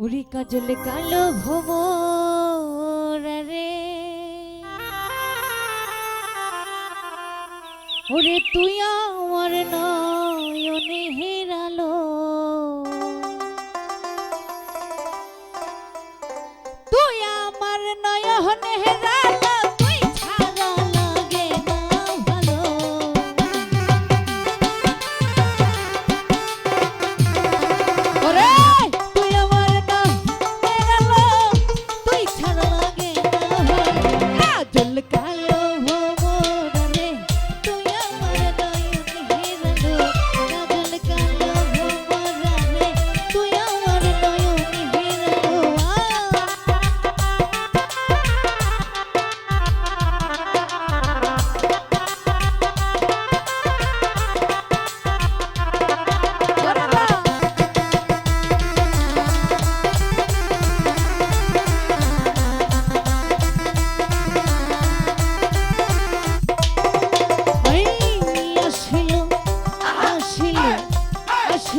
উড়ি কাজল কালো ভবর রে। ওরে তুই আমার নয়নে হেরালো। তুই আমার নয়নে হেরালো।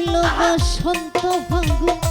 দেখল বসন্ত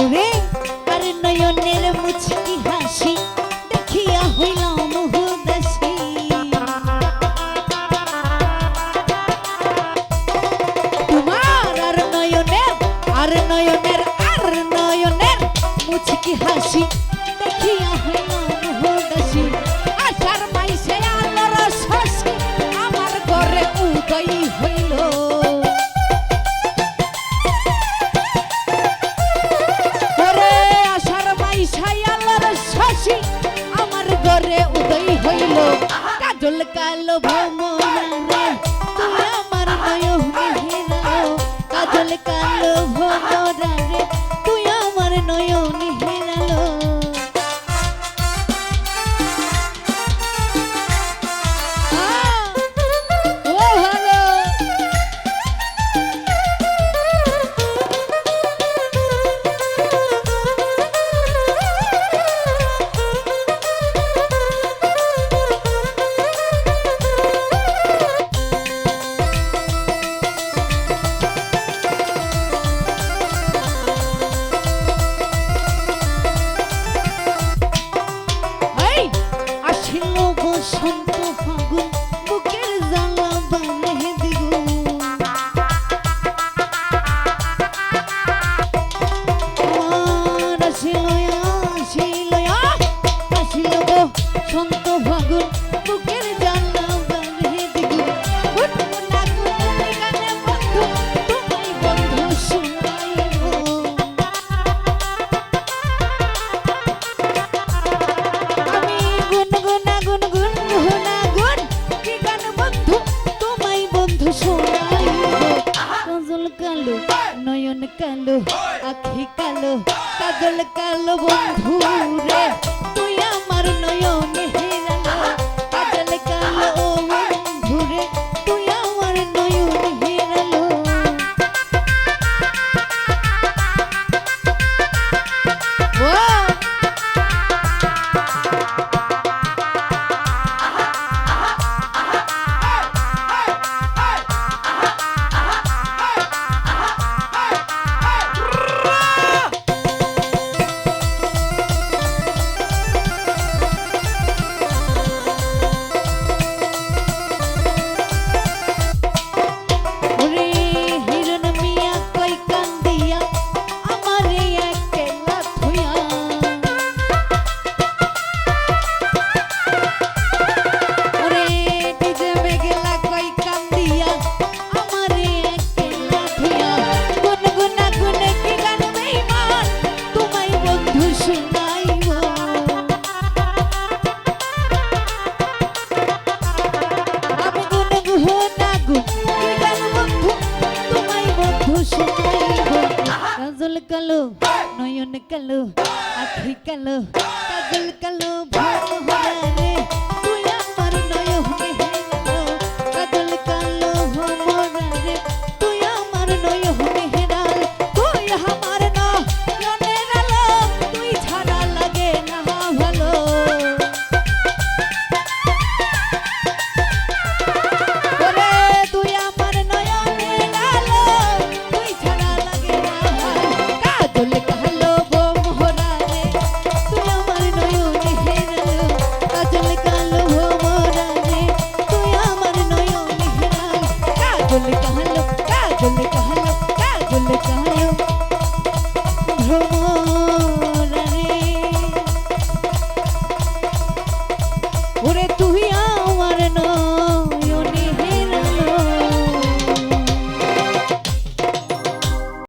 ওরে আর নয়নের মুচকি হাসি দেখিয়া হইলাম হুদাসি। তোমার আর নয়নের আর নয়নের আর নয়নের মুচকি হাসি কালো আখি কালো কাজল কালো বন্ধু রে কালো নয়ন কালো আখি কালো কাজল কালো ভালো হরা রে তুই